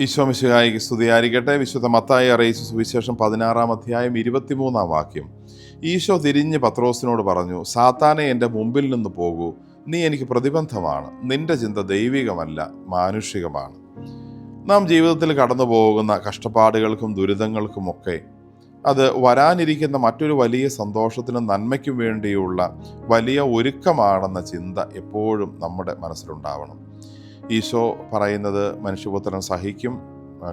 ഈശോമിശിഹായിക്ക് സ്തുതിയായിരിക്കട്ടെ. വിശുദ്ധ മത്തായി അറിയിച്ച സുവിശേഷം പതിനാറാം അധ്യായം ഇരുപത്തിമൂന്നാം വാക്യം. ഈശോ തിരിഞ്ഞ് പത്രോസിനോട് പറഞ്ഞു സാത്താനെ എന്റെ മുമ്പിൽ നിന്ന് പോകൂ. നീ എനിക്ക് പ്രതിബന്ധമാണ്. നിന്റെ ചിന്ത ദൈവികമല്ല മാനുഷികമാണ്. നാം ജീവിതത്തിൽ കടന്നു പോകുന്ന കഷ്ടപ്പാടുകൾക്കും ദുരിതങ്ങൾക്കുമൊക്കെ അത് വരാനിരിക്കുന്ന മറ്റൊരു വലിയ സന്തോഷത്തിനും നന്മയ്ക്കും വേണ്ടിയുള്ള വലിയ ഒരുക്കമാണെന്ന ചിന്ത എപ്പോഴും നമ്മുടെ മനസ്സിലുണ്ടാവണം. ഈശോ പറയുന്നത് മനുഷ്യപുത്രൻ സഹിക്കും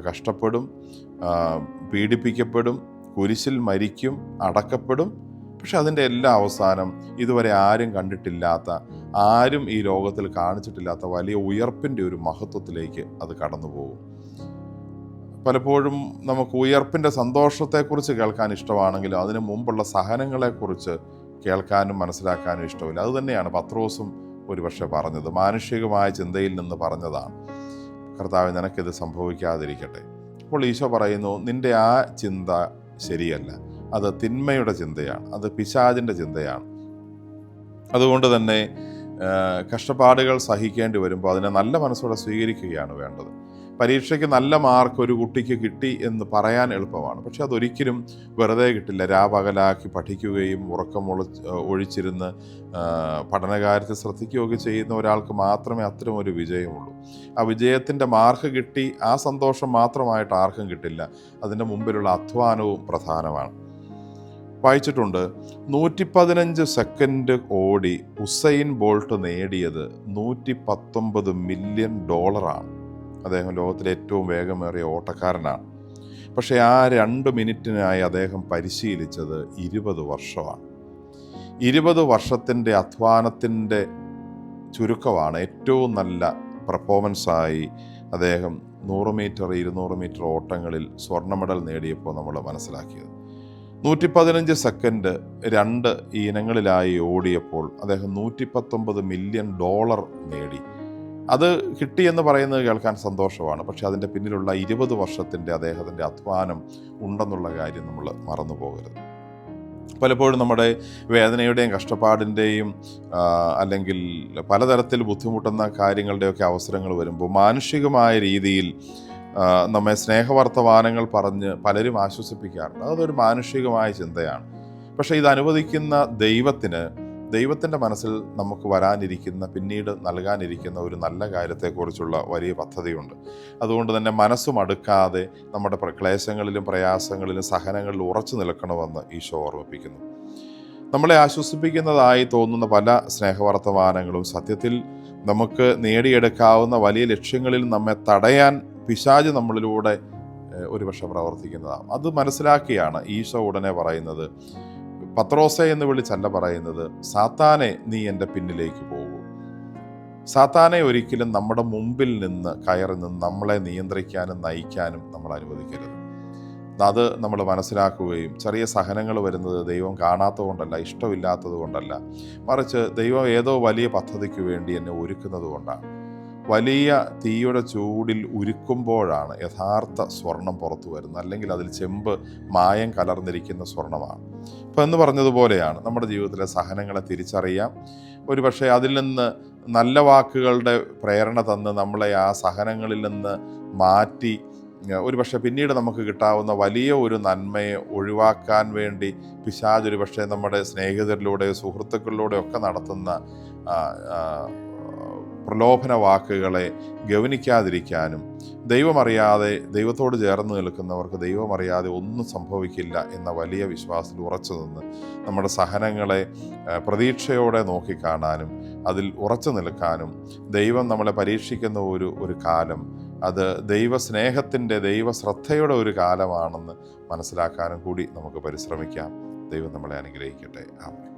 കഷ്ടപ്പെടും പീഡിപ്പിക്കപ്പെടും കുരിശിൽ മരിക്കും അടക്കപ്പെടും. പക്ഷെ അതിന്റെ എല്ലാ അവസാനം ഇതുവരെ ആരും കണ്ടിട്ടില്ലാത്ത ആരും ഈ ലോകത്തിൽ കാണിച്ചിട്ടില്ലാത്ത വലിയ ഉയർപ്പിന്റെ ഒരു മഹത്വത്തിലേക്ക് അത് കടന്നു പോകും. പലപ്പോഴും നമുക്ക് ഉയർപ്പിന്റെ സന്തോഷത്തെക്കുറിച്ച് കേൾക്കാൻ ഇഷ്ടമാണെങ്കിലും അതിനു മുമ്പുള്ള സഹനങ്ങളെക്കുറിച്ച് കേൾക്കാനും മനസ്സിലാക്കാനും ഇഷ്ടമില്ല. അതുതന്നെയാണ് പത്രോസും ഒരുപക്ഷെ പറഞ്ഞത്. മാനുഷികമായ ചിന്തയിൽ നിന്ന് പറഞ്ഞതാണ്. കർത്താവ് നിനക്കിത് സംഭവിക്കാതിരിക്കട്ടെ. അപ്പോൾ ഈശോ പറയുന്നു നിന്റെ ആ ചിന്ത ശരിയല്ല. അത് തിന്മയുടെ ചിന്തയാണ്. അത് പിശാചിന്റെ ചിന്തയാണ്. അതുകൊണ്ട് തന്നെ കഷ്ടപ്പാടുകൾ സഹിക്കേണ്ടി വരുമ്പോൾ അതിനെ നല്ല മനസ്സോടെ സ്വീകരിക്കുകയാണ് വേണ്ടത്. പരീക്ഷയ്ക്ക് നല്ല മാർക്ക് ഒരു കുട്ടിക്ക് കിട്ടി എന്ന് പറയാൻ എളുപ്പമാണ്. പക്ഷെ അതൊരിക്കലും വെറുതെ കിട്ടില്ല. രാപകലാക്കി പഠിക്കുകയും ഉറക്കം ഒഴിച്ചിരുന്ന് പഠനകാര്യത്തെ ശ്രദ്ധിക്കുകയൊക്കെ ചെയ്യുന്ന ഒരാൾക്ക് മാത്രമേ അത്തരം ഒരു വിജയമുള്ളൂ. ആ വിജയത്തിന്റെ മാർക്ക് കിട്ടി ആ സന്തോഷം മാത്രമായിട്ട് ആർക്കും കിട്ടില്ല. അതിന്റെ മുമ്പിലുള്ള അധ്വാനവും പ്രധാനമാണ്. വായിച്ചിട്ടുണ്ട്. നൂറ്റി പതിനഞ്ച് സെക്കൻഡ് ഓടി ഉസൈൻ ബോൾട്ട് നേടിയത് നൂറ്റി പത്തൊമ്പത് മില്യൺ ഡോളറാണ് അദ്ദേഹം ലോകത്തിലെ ഏറ്റവും വേഗമേറിയ ഓട്ടക്കാരനാണ്. പക്ഷേ ആ രണ്ട് മിനിറ്റിനായി അദ്ദേഹം പരിശീലിച്ചത് ഇരുപത് വർഷമാണ്. ഇരുപത് വർഷത്തിന്റെ അധ്വാനത്തിന്റെ ചുരുക്കമാണ് ഏറ്റവും നല്ല പെർഫോമൻസായി അദ്ദേഹം നൂറ് മീറ്റർ ഇരുന്നൂറ് മീറ്റർ ഓട്ടങ്ങളിൽ സ്വർണ മെഡൽ നേടിയപ്പോൾ നമ്മൾ മനസ്സിലാക്കിയത്. നൂറ്റി പതിനഞ്ച് സെക്കൻഡ് രണ്ട് ഇനങ്ങളിലായി ഓടിയപ്പോൾ അദ്ദേഹം നൂറ്റി പത്തൊമ്പത് മില്യൺ ഡോളർ നേടി. അത് കിട്ടിയെന്ന് പറയുന്നത് കേൾക്കാൻ സന്തോഷമാണ്. പക്ഷെ അതിന്റെ പിന്നിലുള്ള ഇരുപത് വർഷത്തിന്റെ അദ്ദേഹത്തിന്റെ അധ്വാനം ഉണ്ടെന്നുള്ള കാര്യം നമ്മൾ മറന്നു പോകരുത്. പലപ്പോഴും നമ്മുടെ വേദനയുടെയും കഷ്ടപ്പാടിന്റെയും അല്ലെങ്കിൽ പലതരത്തിൽ ബുദ്ധിമുട്ടുന്ന കാര്യങ്ങളുടെയൊക്കെ അവസരങ്ങൾ വരുമ്പോൾ മാനുഷികമായ രീതിയിൽ നമ്മെ സ്നേഹവർത്തമാനങ്ങൾ പറഞ്ഞ് പലരും ആശ്വസിപ്പിക്കാറുണ്ട്. അതൊരു മാനുഷികമായ ചിന്തയാണ്. പക്ഷേ ഇത് അനുവദിക്കുന്ന ദൈവത്തിന് ദൈവത്തിന്റെ മനസ്സിൽ നമുക്ക് വരാനിരിക്കുന്ന പിന്നീട് നൽകാനിരിക്കുന്ന ഒരു നല്ല കാര്യത്തെക്കുറിച്ചുള്ള വലിയ പദ്ധതിയുണ്ട്. അതുകൊണ്ട് തന്നെ മനസ്സും അടുക്കാതെ നമ്മുടെ പ്രക്ലേശങ്ങളിലും പ്രയാസങ്ങളിലും സഹനങ്ങളിലും ഉറച്ചു നിൽക്കണമെന്ന് ഈശോ ഓർമ്മിപ്പിക്കുന്നു. നമ്മളെ ആശ്വസിപ്പിക്കുന്നതായി തോന്നുന്ന പല സ്നേഹവർത്തമാനങ്ങളും സത്യത്തിൽ നമുക്ക് നേടിയെടുക്കാവുന്ന വലിയ ലക്ഷ്യങ്ങളിൽ നമ്മെ തടയാൻ പിശാജ് നമ്മളിലൂടെ ഒരുപക്ഷെ പ്രവർത്തിക്കുന്നതാണ് അത് മനസ്സിലാക്കിയാണ് ഈശോ ഉടനെ പറയുന്നത് പത്രോസെ എന്ന് വിളിച്ചല്ല പറയുന്നത് സാത്താനെ നീ എന്റെ പിന്നിലേക്ക് പോകൂ. സാത്താനെ ഒരിക്കലും നമ്മുടെ മുമ്പിൽ നിന്ന് കയറി നിന്ന് നമ്മളെ നിയന്ത്രിക്കാനും നയിക്കാനും നമ്മൾ അനുവദിക്കരുത്. അത് നമ്മൾ മനസ്സിലാക്കുകയും ചെറിയ സഹനങ്ങൾ വരുന്നത് ദൈവം കാണാത്തതുകൊണ്ടല്ല ഇഷ്ടമില്ലാത്തത് കൊണ്ടല്ല മറിച്ച് ദൈവം ഏതോ വലിയ പദ്ധതിക്ക് വേണ്ടി എന്നെ ഒരുക്കുന്നത് കൊണ്ടാണ്. വലിയ തീയുടെ ചൂടിൽ ഉരുക്കുമ്പോഴാണ് യഥാർത്ഥ സ്വർണം പുറത്തു വരുന്നത്. അല്ലെങ്കിൽ അതിൽ ചെമ്പ് മായം കലർന്നിരിക്കുന്ന സ്വർണമാണ്. അപ്പം എന്ന് പറഞ്ഞതുപോലെയാണ് നമ്മുടെ ജീവിതത്തിലെ സഹനങ്ങളെ തിരിച്ചറിയാം. ഒരുപക്ഷെ അതിൽ നിന്ന് നല്ല വാക്കുകളുടെ പ്രേരണ തന്ന് നമ്മളെ ആ സഹനങ്ങളിൽ നിന്ന് മാറ്റി ഒരു ഒരുപക്ഷെ പിന്നീട് നമുക്ക് കിട്ടാവുന്ന വലിയ ഒരു നന്മയെ ഒഴിവാക്കാൻ വേണ്ടി പിശാജ് ഒരുപക്ഷെ നമ്മുടെ സ്നേഹിതരിലൂടെയോ സുഹൃത്തുക്കളിലൂടെയോ ഒക്കെ നടത്തുന്ന പ്രലോഭന വാക്കുകളെ ഗവനിക്കാതിരിക്കാനും ദൈവമറിയാതെ ദൈവത്തോട് ചേർന്ന് നിൽക്കുന്നവർക്ക് ദൈവമറിയാതെ ഒന്നും സംഭവിക്കില്ല എന്ന വലിയ വിശ്വാസത്തിൽ ഉറച്ചു നിന്ന് നമ്മുടെ സഹനങ്ങളെ പ്രതീക്ഷയോടെ നോക്കിക്കാണാനും അതിൽ ഉറച്ചു നിൽക്കാനും ദൈവം നമ്മളെ പരീക്ഷിക്കുന്ന ഒരു ഒരു കാലം അത് ദൈവസ്നേഹത്തിന്റെ ദൈവശ്രദ്ധയുടെ ഒരു കാലമാണെന്ന് മനസ്സിലാക്കാനും കൂടി നമുക്ക് പരിശ്രമിക്കാം. ദൈവം നമ്മളെ അനുഗ്രഹിക്കട്ടെ. ആമേൻ.